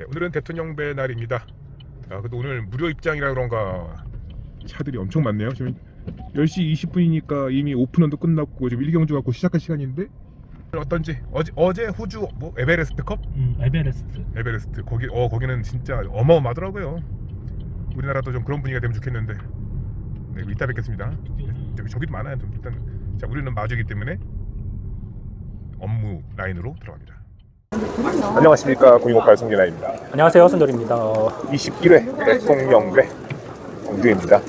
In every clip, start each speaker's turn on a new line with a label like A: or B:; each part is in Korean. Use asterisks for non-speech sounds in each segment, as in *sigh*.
A: 네, 오늘은 대통령 배 날입니다. 아, 근데 오늘 무료 입장이라 그런가 차들이 엄청 많네요. 지금 10시 20분이니까 이미 오픈런도 끝났고 지금 1경주 갖고 시작할 시간인데 어떤지 어제 어제 호주 뭐 에베레스트컵
B: 음, 에베레스트.
A: 에베레스트 거기 어 거기는 진짜 어마어마하더라고요. 우리나라도 좀 그런 분위기가 되면 좋겠는데 네, 이따 뵙겠습니다. 저기 저기도 많아요. 좀 일단 자 우리는 마주이기 때문에 업무 라인으로 들어갑니다. 안녕하십니까 공인국가 송진아입니다.
B: 안녕하세요, 순돌입니다. 어,
A: 21회 대통령배 정두입니다.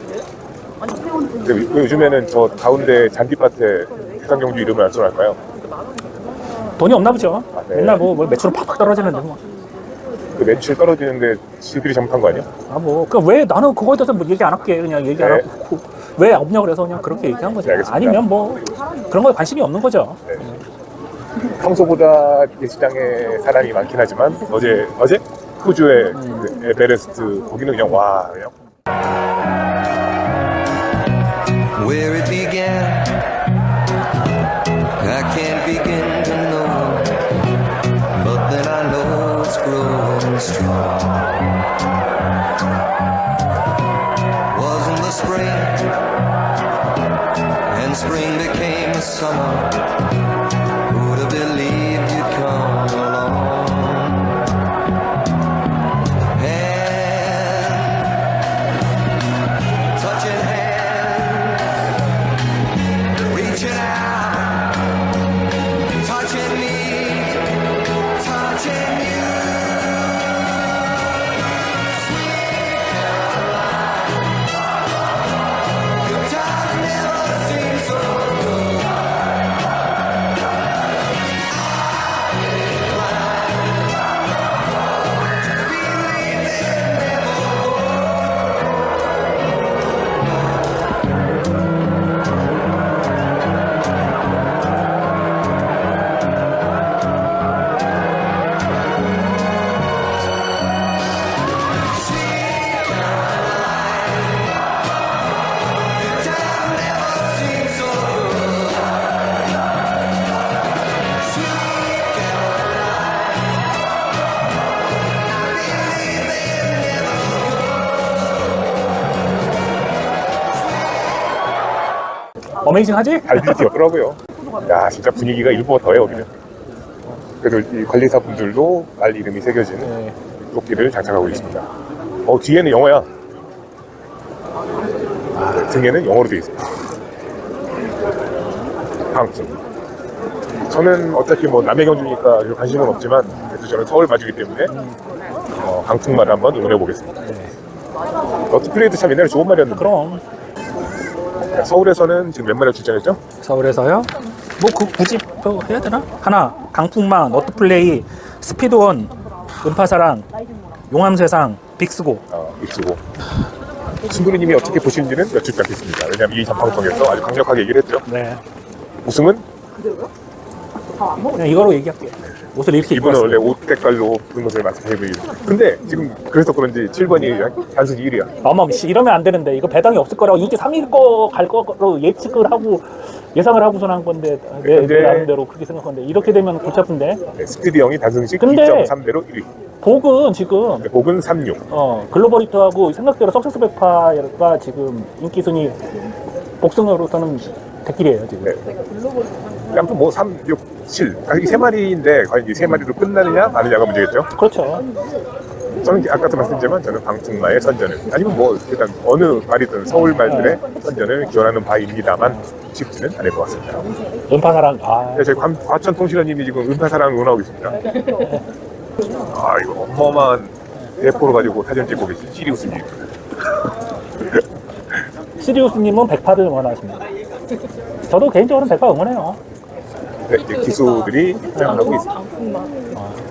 A: 근데 왜 요즘에는 저 가운데 잔디밭에 해상경주 이름을 안 써놨을까요?
B: 돈이 없나 보죠.
A: 아, 네.
B: 맨날 뭐, 뭐 매출은 팍팍 떨어지는데 뭐.
A: 그 매출 떨어지는데 지들이 잘못한 거 아니야?
B: 아 뭐, 그왜 나는 그거에 대해서 뭐 얘기 안 할게. 그냥 얘기 안
A: 네.
B: 하고 왜 없냐 그래서 그냥 그렇게 얘기한 거죠.
A: 네, 알겠습니다.
B: 아니면 뭐 그런 거에 관심이 없는 거죠.
A: 평소보다 예시장에 사람이 많긴 하지만 어제 어제 호주의 그 에베레스트 거기는 그냥 와 그냥
C: where it began. I can't begin to know, but then I know it's growing strong. Wasn't the spring, and spring became the summer.
B: 어메이징하지?
A: 달빛이 뛰었더라고요. 야 진짜 분위기가 일보다 더해 여기는. 그래도 이 관리사분들도 말 이름이 새겨진
B: 네.
A: 조끼를 장착하고 있습니다. 어 뒤에는 영어야. 아, 등에는 영어로 되어 있습니다. 방금. 저는 어차피 뭐 남의 경주니까 별 관심은 없지만 그래도 저는 서울 마주기 때문에 어, 강풍말을 한번 응원해 보겠습니다. 너트플레이도 참 옛날에 좋은 말이었는데
B: 그럼
A: 서울에서는 지금 몇 마리가 출전했죠?
B: 서울에서요. 뭐 그 굳이 뭐 해야 되나? 하나, 강풍망, 너트플레이, 스피드원, 음파사랑, 용암세상, 빅스고.
A: 어, 입수고 신부님이 어떻게 보시는지는 여쭙지 않겠습니다. 왜냐하면 이 전방송에서 아주 강력하게 얘기를 했죠.
B: 네.
A: 우승은
B: 그냥 이거로 얘기할게요. 옷을 이렇게 입고
A: 이분은. 원래 옷 색깔로 붉은 것을 맡은 해보이 근데 지금 그래서 그런지 7번이 단순히 1위야.
B: 어머, 씨, 이러면 안 되는데 이거 배당이 없을 거라고 인기 3위 거갈 거로 예측을 하고 예상을 하고서 한 건데 내,
A: 근데-
B: 내 나름대로 그렇게 생각하는데 이렇게 되면 골치 아픈데
A: 네, 스피드 형이 단승식
B: 근데-
A: 2.3대로 1위.
B: 복은 지금
A: 네, 복은 36.
B: 어, 글로벌히트하고 생각대로 석세스 백파가 지금 인기 순위 복승으로서는 대길이에요 지금.
A: 네. 아무튼 뭐 3, 6, 7. 아, 이세 마리인데 과연 이 세 마리로 끝나느냐 마느냐가 문제겠죠.
B: 그렇죠.
A: 저는 아까도 말씀드렸지만 저는 방충마의 선전을 아니면 뭐 일단 어느 말이든 서울 말들의 선전을 기원하는 바입니다만 쉽지는 않을 것 같습니다.
B: 음파사랑 아
A: 네, 저희 관- 과천통신원님이 지금 은파사랑 응원하고 있습니다. 아 이거 어마어마한 대포를 가지고 사진 찍고 계신 시리우스님.
B: 시리우스님은 백파를 응원하십니다. 저도 개인적으로는 백파 응원해요.
A: 네, 이제 기수들이 입장을 하고 있습니다.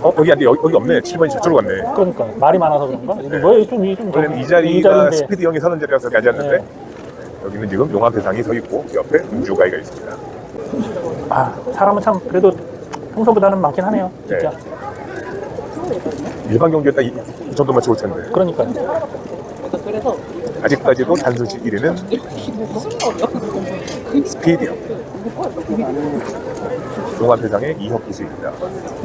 A: 어 여기 안 돼 여기, 여기 없네. 7번이 저쪽으로 갔네.
B: 그러니까 말이 많아서 그런가? 이게 뭐좀이좀
A: 원래는 이 자리가 스피드 형이 서는 자리라서 여기 앉았는데 여기는 지금 용암 대상이 서 있고 옆에 음주가이가 있습니다.
B: 아 사람은 참 그래도 평소보다는 많긴 하네요. 진짜.
A: 일반 경기였다 이, 이 정도만 좋을 텐데
B: 그러니까
A: 아직까지도 단순식 1위는 스피드 형. 용암세상의 이혁 기수입니다.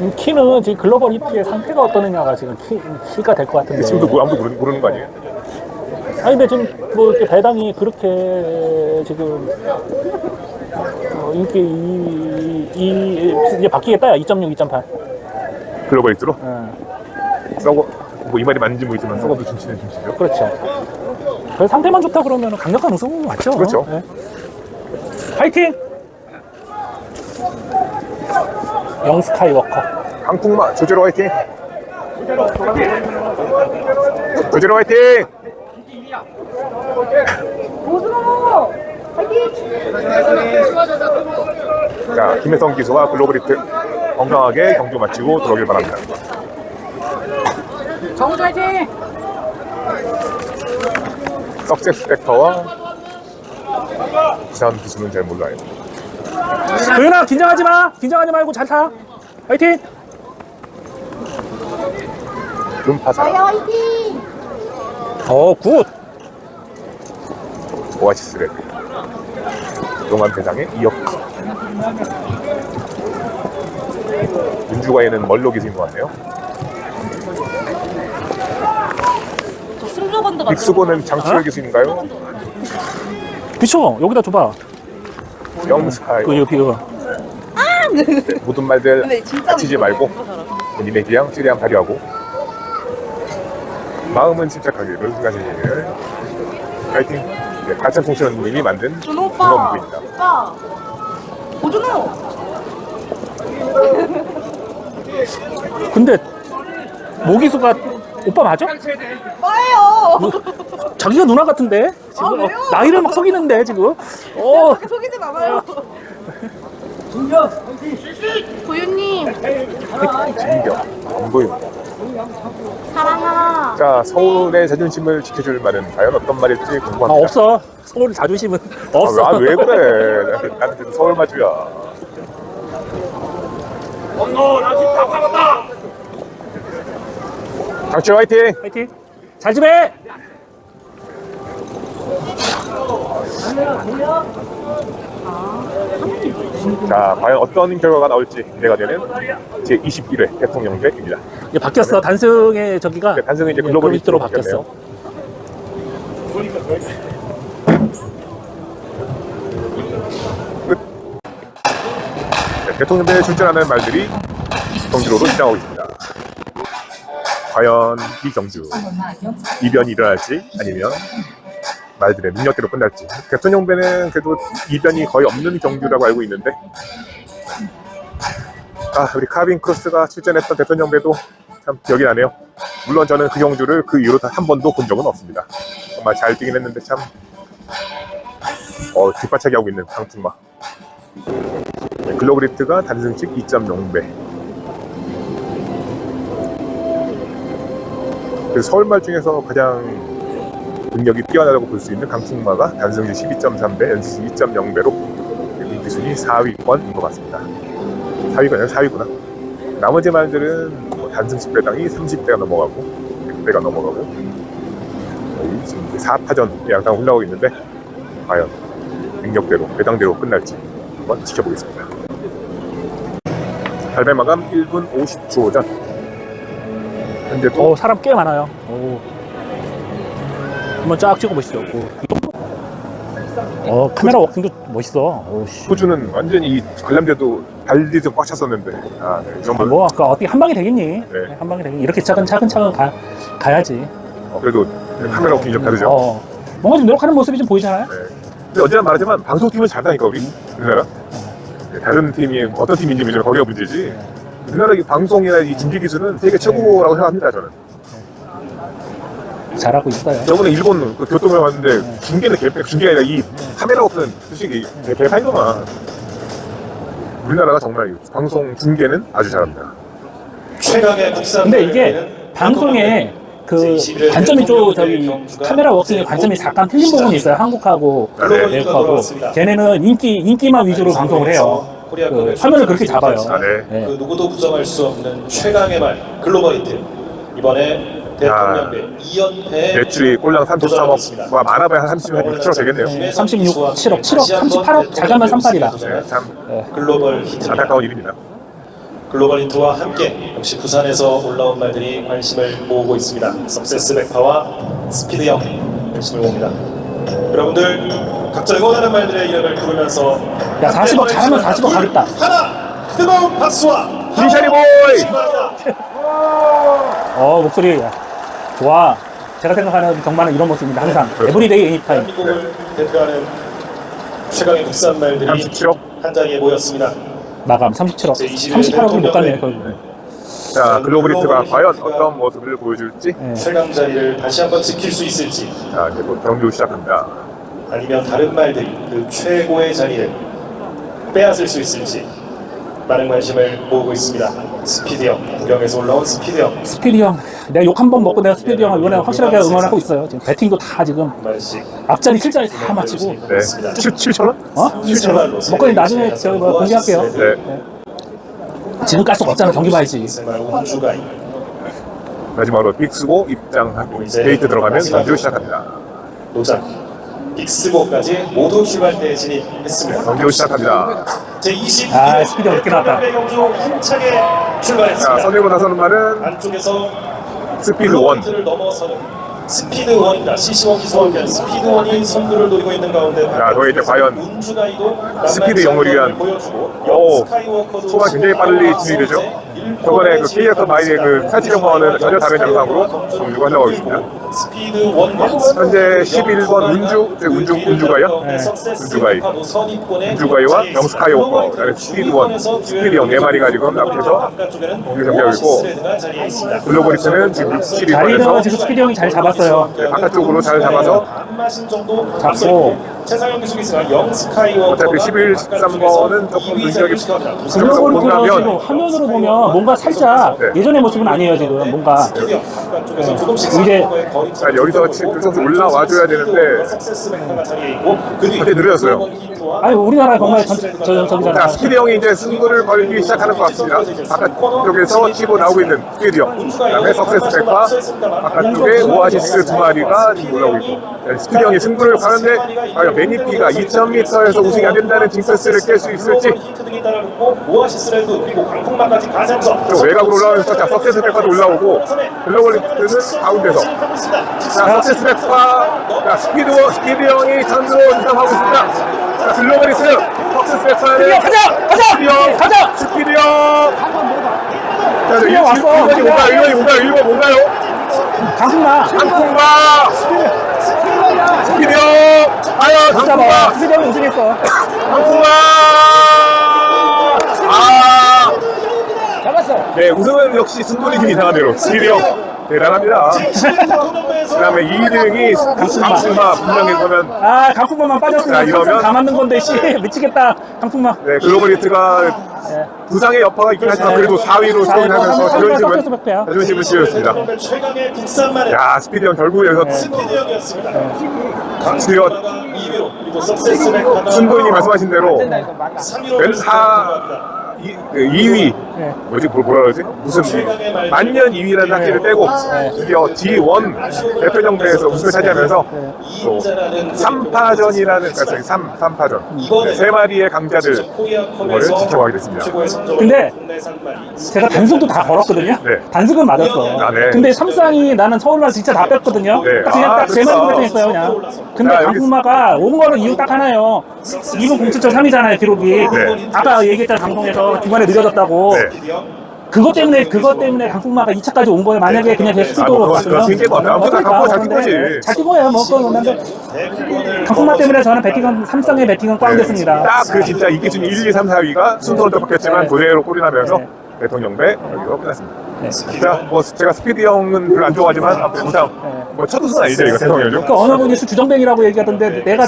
B: 이 키는 지금 글로벌 EP의 상태가 어떠느냐가 지금 키, 키가 될 것 같은데.
A: 지금도 뭐 아무도 모르는, 모르는 거 아니에요?
B: 아니 근데 지금 뭐 이렇게 배당이 그렇게 지금 어, 이게 이, 이 이제 바뀌겠다 2.6, 2.8.
A: 글로벌 히트로
B: 어,
A: 썩어 뭐이 말이 맞는지 모르지만 썩어도 중치는 중치죠.
B: 그렇죠. 그 상태만 좋다 그러면 강력한 우승은 맞죠.
A: 그렇죠.
B: 네. 파이팅! 영 스카이워커.
A: 강풍마 조제로 화이팅! 조제로 화이팅! 자, 김혜성 기수와 글로벌 히트 건강하게 경주 마치고 들어오길 바랍니다.
D: 정우주 화이팅!
A: 석세스 팩터와 부산 기수는 잘 몰라요.
B: 도현아 긴장하지 마. 긴장하지 말고 잘 타. 파이팅!
A: 금파사랑
D: 화이팅!
B: 어 굿.
A: 오아시스 레드 용암 대상의 이혁기 윤주가에는 멀로 기수인 것 같네요.
D: 저 같은
A: 빅스고는 장치열 기수인가요?
B: 그쵸 여기다 줘봐.
A: 영스카이
B: 그 여기 이거.
A: 모든 말들
D: 근데 진짜
A: 다치지 말고 본인의 기량 최대한 발휘하고 마음은 침착하기를 가시기를 파이팅 네, 가천통신원님이 만든
D: 준호 오빠!
A: 응원부입니다
D: 오빠! 오준호!
B: 근데 모기수가 오빠 맞아?
D: 뭐예요?
B: 자기가 누나 같은데 지금
D: 아,
B: 어,
D: 왜요?
B: 나이를 막 속이는데 지금. 어
D: 그렇게 속이진 않아요. 도윤님
A: 진경 안 보입니다
D: 사랑아
A: 자 서울의 자존심을 지켜줄 말은 과연 어떤 말일지
B: 아,
A: 궁금합니다
B: 없어. 서울 자존심은 없어.
A: 아, 왜 그래 나는 지금 서울 마주야 장치열 화이팅
B: 파이팅. 잘좀 해.
A: 자, 과연 어떤 결과가 나올지 기대가 되는 제 21회 대통령제입니다.
B: 이제 바뀌었어. 단승의 저기가
A: 네, 단승은 이제 글로벌
B: 히트로
A: 히트로
B: 바뀌었어.
A: 네, 대통령제에 출전하는 말들이 경주로로 입장하고 있습니다. 과연 이 경주 이변이 일어날지 아니면 말들의 능력대로 끝날지. 대통령 배는 그래도 이변이 거의 없는 경주라고 알고 있는데. 아 우리 카빈 크로스가 출전했던 대통령 배도 참 기억이 나네요. 물론 저는 그 경주를 그 이후로 단한 번도 본 적은 없습니다. 정말 잘 뛰긴 했는데 참 어, 뒷바차기 하고 있는 강풍마. 네, 글로벌 히트가 단승식 2.0배. 그 서울말 중에서 가장 능력이 뛰어나다고 볼 수 있는 강풍마가 단승시 12.3배, 연승시 2.0배로 기순이 4위권인 것 같습니다. 4위가 아니라 4위구나. 나머지 말들은 뭐 단승식 배당이 30대가 넘어가고 100대가 넘어가고 거의 지금 이제 4파전 양상 올라오고 있는데 과연 능력대로 배당대로 끝날지 한번 지켜보겠습니다. 발매 마감 1분 50초 전 현재
B: 또어 사람 꽤 많아요. 오. 한번 쫙 찍어보시죠. 오? 어 카메라 워킹도 멋있어. 오씨.
A: 호주는 완전히 이 관람대도 발디도 꽉 찼었는데 아 네, 정말
B: 뭐 아까 어떻게 한 방에 되겠니?
A: 네.
B: 한 방에 되겠니? 이렇게 차근 차근 차근 가 가야지.
A: 어, 그래도 카메라 워킹이 좀 다르죠
B: 어. 뭔가 좀 노력하는 모습이 좀 보이잖아요.
A: 네. 근데 언제나 말하지만 방송팀은 잘다니까 우리 우리나라 네, 다른 팀이 어떤 팀인지 모르지만 거기가 문제지 우리나라 이 방송이나 이 중계 기술은 세계 최고라고 생각합니다 저는
B: 잘하고 있어요.
A: 저번에 일본 그 교통을 왔는데 중계는 개, 중계가 아니라 이 카메라 없는 솔직히 개- 개판이더만 우리나라가 정말 이 방송 중계는 아주 잘합니다
E: 최강의 국산
B: 근데 이게 방송에 그 관점이 좀 저기 카메라 워킹의 관점이 잠깐 틀린 부분이 있어요. 한국하고
A: 네.
B: 외국하고 걔네는 인기 인기만 위주로 방송을 해요. 그 화면을 그렇게 잡아요.
A: 아, 네.
B: 네.
E: 그 누구도 부정할 수 없는 최강의 말 글로벌 히트 이번에 대통령대 2연패
A: 매출이 꼴랑 33억, 뭐 많아봐야 한 36억 되겠네요.
B: 36, 7억, 7억, 38억 잘 가면 38이다.
A: 네, 참
E: 글로벌 히트
A: 안타까운 일입니다.
E: 글로벌 힌트와 함께 역시 부산에서 올라온 말들이 관심을 모으고 있습니다. 석세스 백파와 스피드형 관심을 모읍니다. 여러분들 각자 응원하는 말들의 이름을 부르면서
B: 야, 40억 잘하면 40억 가겠다.
E: 하나 뜨거운 박수와
A: 빈샤리 보이!
B: 어, 목소리. 야, 좋아. 제가 생각하는 경마는 이런 모습입니다. 항상.
A: 그렇죠.
B: 에브리데이 애니타임.
E: 대한민국을 대표하는 최강의 국산 말들이
A: 37억.
E: 한 자리에 모였습니다.
B: 마감 37억. 38억은 못 갔네, 결국.
A: 자, 글로벌리트가 과연 어떤 모습을 보여줄지.
B: 네.
E: 최강 자리를 다시 한번 지킬 수 있을지
A: 자, 이제 곧 경주 시작합니다.
E: 아니면 다른 말들이 그 최고의 자리를 빼앗을 수 있을지 많은 관심을 모으고 있습니다. 스피드형 구경에서 올라온 스피드형
B: 스피디 형. 내가 욕 한 번 먹고 내가 스피디 형을 이번에 확실하게 응원하고 있어요. 지금 배팅도 다 지금 앞자리 실자리 다 맞히고.
A: 네. 7, 7천 원?
B: 어? 먹거리 나중에 저기 뭐 공개할게요.
A: 네.
B: 지금 깔 수가 없잖아. 경기 봐야지.
A: 마지막으로 빅스고 입장하고
E: 이제
A: 게이트 들어가면 경주 시작합니다.
E: 노장 빅스고까지 모두 출발대에 진입했습니다.
A: 경주 시작합니다.
E: 제20
B: 아, 스피드 어렵게 나왔다.
E: 경주 힘차게
A: 자,
E: 출발했습니다.
A: 선일고 나서는 말은
E: 안쪽에서
A: 스피드 원.
E: 스피드 원입니다. CC1 기수와 함께한 스피드 원이 선두를 노리고 있는 가운데
A: 자, 너희 이제 과연 스피드 영어를 위한 오, 소가 굉장히 빨리 진행이 되죠? 저번에 그 KF 마이의 그 사치경과는 전혀 다른 영상으로 경주가 흘러가고 있습니다.
E: 스피드 원과
A: 현재 11번 운주, 저 운주, 운주가요?
E: 네.
A: 운주가이. 운주가이와 명스카이오커, 그다음에 스피드원, 스피드형 네 마리 가 지금 앞에서 경기 경기하고 있고 글로벌리트는 지금
B: 자리는
A: 7위권에서
B: 지금 스피디 형이 잘 잡았어요.
A: 네, 바깥쪽으로 잘 잡아서
B: 잡고.
A: 어차피 11, 13번은 조금 능력이
B: 글로벌 지금
A: 본다면
B: 화면으로 보면 뭔가 살짝
A: 네.
B: 예전의 모습은 아니에요 지금 뭔가
E: 바깥쪽에서 조금씩
B: 이제
A: 자, 여기서 지금 좀 올라와줘야 되는데 갑자기 느려졌어요.
B: 아니 우리나라 정말 전, 저, 저기잖아
A: 자, 스피드 형이 이제 승부를 걸기 시작하는 것 같습니다. 바깥쪽에서 치고 나오고 있는 스피드 형. 그 다음에 석세스 백과 바깥쪽에 오아시스 두 마리가 지금 올라오고 있고. 네, 스피드 형이 승부를 가는데 과연 매니피가 2000m에서 우승이 안 된다는 징크스를 깰 수 있을지
E: 그리고
A: 외곽으로 올라오면서 자, 석세스 백과도 올라오고 글로벌리트는 가운데서 자, 석세스 백과 자, 스피드, 스피드 형이 선두로 이상하고 있습니다. 자, 글로벌리트 석세스 백과는
B: 가자 가자
A: 형
B: 가자.
A: 형. 자,
B: 왔어.
A: 1번이 뭔가요? 1번이 뭔가요? 1번 뭔가요?
B: 강승마 잡아.
A: 강풍마
B: 스피디 형이 우승했어.
A: 강풍마 아.
B: 잡았어.
A: 네, 우승은 역시 승부리 팀 이상한 대로. 형 대단합니다. 그 다음에 2등이 강승마 분명히 보면
B: 아 강풍마만 빠졌으면
A: 자, 이러면-
B: 다 맞는 건데 씨. 미치겠다 강풍마.
A: 네, 글로벌 히트가 부상의 여파가 있긴 하지만 그래도 4위로 승하면서 자존심을
B: 석세스 백패야.
A: 자존심을 지었습니다.
E: 최강의 국산만의
A: 야, 스피드 형 결국 여기서
E: 스피드형이었습니다.
A: 강스티어
E: 2위로 그리고 석세스 백화가
A: 순도인이 말씀하신 대로
E: 3위로
A: 왼사 2위
B: 네.
A: 뭐지 뭐- 뭐라 그러지 무슨 만년 2위라는 학기를 빼고 드디어 D1 대표정대에서 우승을 차지하면서 또 3파전이라는 그러니까 3 3파전 네, 세 마리의 강자들 그거를 지켜가게 됐습니다.
B: 근데 제가 단승도 다 걸었거든요.
A: 네.
B: 단승은 맞았어.
A: 아, 네.
B: 근데 삼상이 나는 서울날 진짜 다 뺐거든요.
A: 네.
B: 딱 그냥
A: 아,
B: 딱제. 말만 했어요 그냥. 근데 강풍마가 온 거는 이유 딱 하나요. 2분 07.3이잖아요 기록이.
A: 네.
B: 아까 얘기했잖아 방송에서 중간에 늦어졌다고.
A: 네.
B: 그것 때문에 그것 때문에 강풍마가 2차까지 온 거예요. 만약에 그냥
A: 아,
B: 수도로
A: 뭐,
B: 갔으면.
A: 그거 핑계가 없나? 아무튼 강풍마 잘
B: 근데
A: 뛴 거지.
B: 잘 뛰고요. 뭐 그건 없는데 강풍마 때문에 저는 배팅은 삼성의 배팅은 꽝 됐습니다.
A: 딱 그 진짜 인기 순위 1, 2, 3, 4위가 순서는 또 바뀌었지만
B: 네.
A: 그대로 꼴이 나면서
B: 네.
A: 대통령 배 여기로 끝났습니다.
B: 네.
A: 자, 뭐 제가 스피드 형은 별로 안 좋아하지만 아무튼 우상 뭐첫 우승 아니죠 이거 대통령이죠?
B: 그 어느 분이 주정뱅이라고 얘기하던데 내가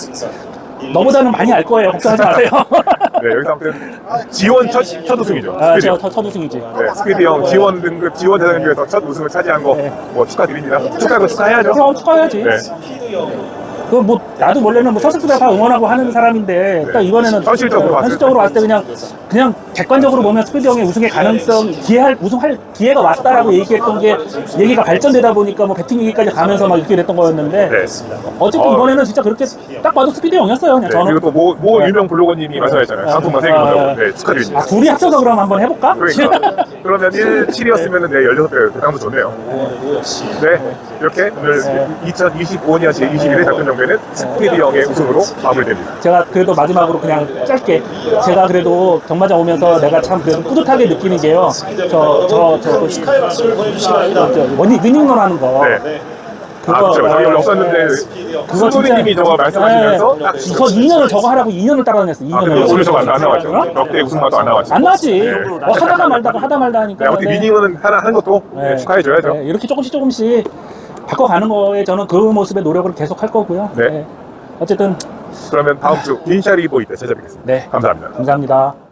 B: 너보다는 많이 알 거예요. 걱정하지 마세요. *laughs*
A: 네 여기서 아무튼 지원 첫, 첫 우승이죠.
B: 아,
A: 스피드
B: 제가
A: 형.
B: 첫, 첫 우승이지.
A: 네, 스피드 형 지원 등급 지원 대상 중에서 첫 우승을 차지한 거뭐
B: 네.
A: 축하드립니다. 축하하고 축하해야죠.
B: 축하해야지.
A: 네.
B: 그뭐 나도 원래는 뭐 서스프가 다 응원하고 하는 사람인데 딱 이번에는
A: 현실적으로
B: 네,
A: 봤을
B: 현실적으로 봤을 때 그냥 그냥 객관적으로 보면 스피드 형의 우승의 가능성, 기회할, 우승할 기회가 왔다라고 얘기했던 게 얘기가 발전되다 보니까 뭐 배팅 얘기까지 가면서 막 이렇게 됐던 거였는데
A: 네.
B: 어쨌든
A: 어.
B: 이번에는 진짜 그렇게 딱 봐도 스피드 형이었어요. 그냥
A: 네,
B: 저는.
A: 그리고 또모 모 유명 블로거님이 말씀하셨잖아요. 상품만 세개
B: 아,
A: 준다고. 네, 축하드립니다.
B: 아, 둘이 합쳐서 그럼 한번 해볼까?
A: 그러니까 *laughs* 그러면 1, 7이었으면 네, 16배 대상도 좋네요. 네, 이렇게 오늘 2025년 제21회 작전 경매는 스피드 형의 우승으로 마무리됩니다.
B: 제가 그래도 마지막으로 그냥 짧게 제가 그래도 경마장 오면서 내가 참 그래도 뿌듯하게 느끼는 게요. 저저저
E: 축하의 박수를 보내주시기 바랍니다.
B: 원니 위닝런 하는 거.
A: 네. 아, 그렇죠. 저희 원래 없었는데
B: 그거
A: 수도리님이 저거 말씀하시면서
B: 네. 딱저 2년을 저거 하라고 2년을 따라다녔어. 2년을.
A: 아, 근데 오늘 저거 안, 안 나왔죠.
B: 어?
A: 역대 우승마도 안 나왔죠.
B: 안 나왔지.
A: 네.
B: 뭐 하다가 말다가 하다 말다 하니까.
A: 네, 아무튼
B: 네.
A: 위닝은 하나 하는 것도 네,
B: 네.
A: 축하해줘야죠.
B: 네, 이렇게 조금씩 조금씩 바꿔가는 거에 저는 그 모습의 노력을 계속 할 거고요.
A: 네.
B: 어쨌든
A: 그러면 다음 주 빈샤리 보이 때 찾아뵙겠습니다.
B: 네.
A: 감사합니다.
B: 감사합니다.